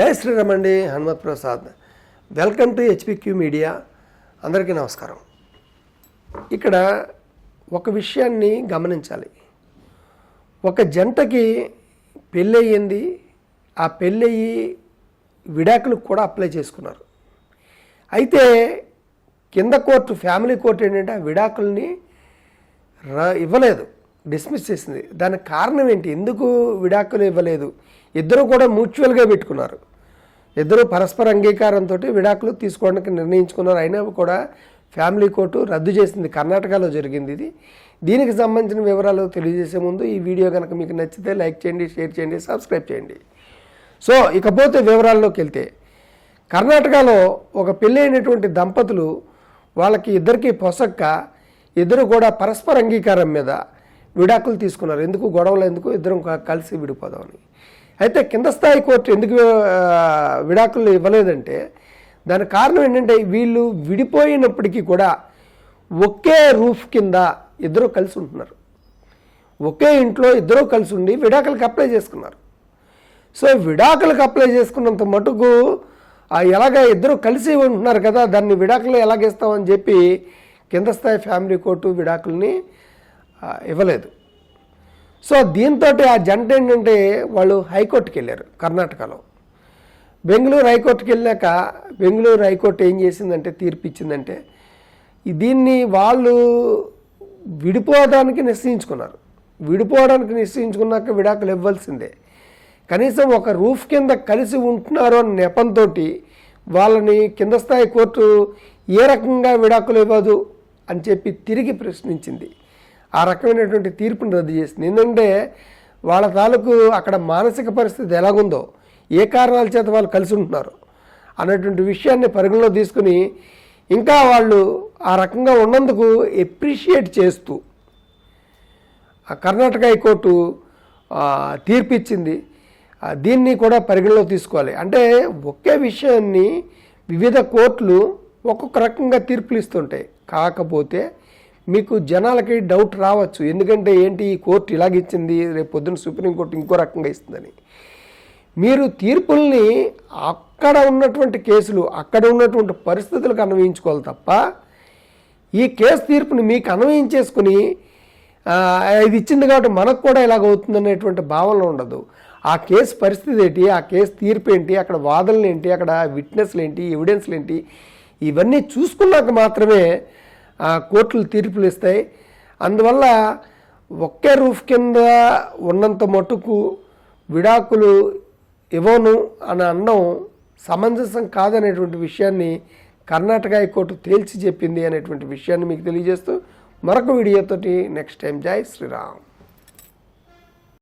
జై శ్రీరామ్ అండి Hanumat Prasad. Welcome to HPQ media. అందరికీ నమస్కారం. ఇక్కడ ఒక విషయాన్ని గమనించాలి. ఒక జంటకి పెళ్ళయింది ఆ పెళ్ళయి విడాకులకు కూడా అప్లై చేసుకున్నారు. అయితే కింద కోర్టు ఫ్యామిలీ కోర్టు ఏంటంటే ఆ విడాకుల్ని ఇవ్వలేదు. డిస్మిస్ చేసింది. దానికి కారణం ఏంటి? ఎందుకు విడాకులు ఇవ్వలేదు? ఇద్దరు కూడా మ్యూచువల్గా పెట్టుకున్నారు. ఇద్దరు పరస్పర అంగీకారంతో విడాకులు తీసుకోవడానికి నిర్ణయించుకున్నారు. అయినా కూడా ఫ్యామిలీ కోర్టు రద్దు చేసింది. కర్ణాటకలో జరిగింది ఇది. దీనికి సంబంధించిన వివరాలు తెలియజేసే ముందు ఈ వీడియో కనుక మీకు నచ్చితే లైక్ చేయండి షేర్ చేయండి సబ్స్క్రైబ్ చేయండి. సో ఇకపోతే వివరాల్లోకి వెళ్తే కర్ణాటకలో ఒక పెళ్ళైనటువంటి దంపతులు వాళ్ళకి ఇద్దరికి పొసక్క ఇద్దరు కూడా పరస్పర అంగీకారం మీద విడాకులు తీసుకున్నారు. ఎందుకు? గొడవలు ఎందుకు? ఇద్దరం కలిసి విడిపోదామని. అయితే కింద స్థాయి కోర్టు ఎందుకు విడాకులు ఇవ్వలేదంటే దానికి కారణం ఏంటంటే వీళ్ళు విడిపోయినప్పటికీ కూడా ఒకే రూఫ్ కింద ఇద్దరు కలిసి ఉంటున్నారు. ఒకే ఇంట్లో ఇద్దరు కలిసి ఉండి విడాకులకు అప్లై చేసుకున్నారు. సో విడాకులకు అప్లై చేసుకున్నంత మటుకు ఎలాగ ఇద్దరు కలిసి ఉంటున్నారు కదా దాన్ని విడాకులు ఎలాగేస్తామని చెప్పి కింద స్థాయి ఫ్యామిలీ కోర్టు విడాకుల్ని ఇవ్వలేదు. సో దీంతో ఆ జంట ఏంటంటే వాళ్ళు హైకోర్టుకి వెళ్ళారు కర్ణాటకలో. బెంగళూరు హైకోర్టుకి వెళ్ళాక బెంగళూరు హైకోర్టు ఏం చేసిందంటే తీర్పు ఇచ్చిందంటే దీన్ని వాళ్ళు విడిపోవడానికి నిశ్చయించుకున్నారు. విడిపోవడానికి నిశ్చయించుకున్నాక విడాకులు ఇవ్వాల్సిందే. కనీసం ఒక రూఫ్ కింద కలిసి ఉంటున్నారు అన్న నెపంతో వాళ్ళని కింద స్థాయి కోర్టు ఏ రకంగా విడాకులు ఇవ్వదు అని చెప్పి తిరిగి ప్రశ్నించింది. ఆ రకమైనటువంటి తీర్పును రద్దు చేసింది. ఎందుకంటే వాళ్ళ తాలూకు అక్కడ మానసిక పరిస్థితి ఎలాగుందో ఏ కారణాల చేత వాళ్ళు కలిసి ఉంటున్నారు అన్నటువంటి విషయాన్ని పరిగణలో తీసుకుని ఇంకా వాళ్ళు ఆ రకంగా ఉన్నందుకు ఎప్రిషియేట్ చేస్తూ ఆ కర్ణాటక హైకోర్టు ఆ, తీర్పు ఇచ్చింది దీన్ని కూడా పరిగణలో తీసుకోవాలి. అంటే ఒకే విషయాన్ని వివిధ కోర్టులు ఒక్కొక్క రకంగా తీర్పులు ఇస్తుంటాయి. కాకపోతే మీకు జనాలకి డౌట్ రావచ్చు. ఎందుకంటే ఏంటి? ఈ కోర్టు ఇలాగిచ్చింది రేపు పొద్దున్న సుప్రీంకోర్టు ఇంకో రకంగా ఇస్తుందని. మీరు తీర్పుల్ని అక్కడ ఉన్నటువంటి కేసులు అక్కడ ఉన్నటువంటి పరిస్థితులకు అన్వయించుకోవాలి తప్ప ఈ కేసు తీర్పుని మీకు అన్వయించేసుకుని ఇది ఇచ్చింది కాబట్టి మనకు కూడా ఇలాగ అవుతుంది అనేటువంటి భావన ఉండదు. ఆ కేసు పరిస్థితి ఏంటి? ఆ కేసు తీర్పు ఏంటి? అక్కడ వాదనలు ఏంటి? అక్కడ విట్నెస్లు ఏంటి? ఎవిడెన్స్లు ఏంటి? ఇవన్నీ చూసుకున్నాక మాత్రమే కోర్టులు తీర్పులు ఇస్తాయి. అందువల్ల ఒకే రూఫ్ కింద ఉన్నంత మటుకు విడాకులు ఇవ్వను అని అనడం సమంజసం కాదనేటువంటి విషయాన్ని కర్ణాటక హైకోర్టు తేల్చి చెప్పింది అనేటువంటి విషయాన్ని మీకు తెలియజేస్తూ మరొక వీడియోతోటి నెక్స్ట్ టైం జై శ్రీరామ్.